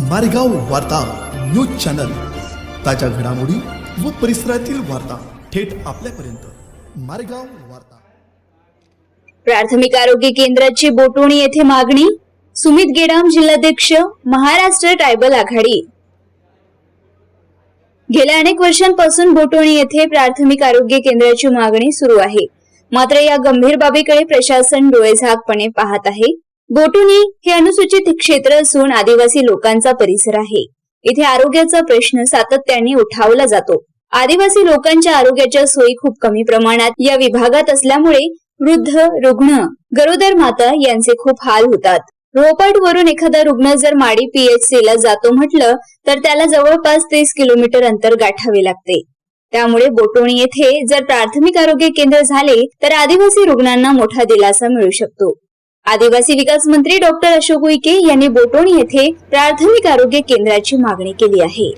मारेगाव वार्ता news channel. ताज्या घडामोडी व परिसरातील वार्ता थेट आपल्यापर्यंत. मारेगाव वार्ता. प्राथमिक आरोग्य केंद्राची बोटोणी येथे मागणी सुमित गेडाम जिल्हाध्यक्ष महाराष्ट्र ट्रायबल आघाडी. गेल्या अनेक वर्षांपासून बोटोणी येथे प्राथमिक आरोग्य केंद्राची मागणी सुरू आहे. मात्र या गंभीर बाबीकडे प्रशासन डोळेझाकपणे पाहत आहे. बोटुनी हे अनुसूचित क्षेत्र असून आदिवासी लोकांचा परिसर आहे. इथे आरोग्याचा प्रश्न सातत्याने उठावला जातो. आदिवासी लोकांच्या आरोग्याच्या सोयी खूप कमी प्रमाणात या विभागात असल्यामुळे वृद्ध रुग्ण गरोदर माता यांचे खूप हाल होतात. रोपट वरून एखादा रुग्ण जर माडी पीएचसी ला जातो म्हटलं तर त्याला जवळपास तीस किलोमीटर अंतर गाठावे लागते. त्यामुळे बोटोणी येथे जर प्राथमिक आरोग्य केंद्र झाले तर आदिवासी रुग्णांना मोठा दिलासा मिळू शकतो. आदिवासी विकास मंत्री डॉक्टर अशोक उईके यांनी बोटोणी येथे प्राथमिक आरोग्य केंद्राची मागणी केली आहे.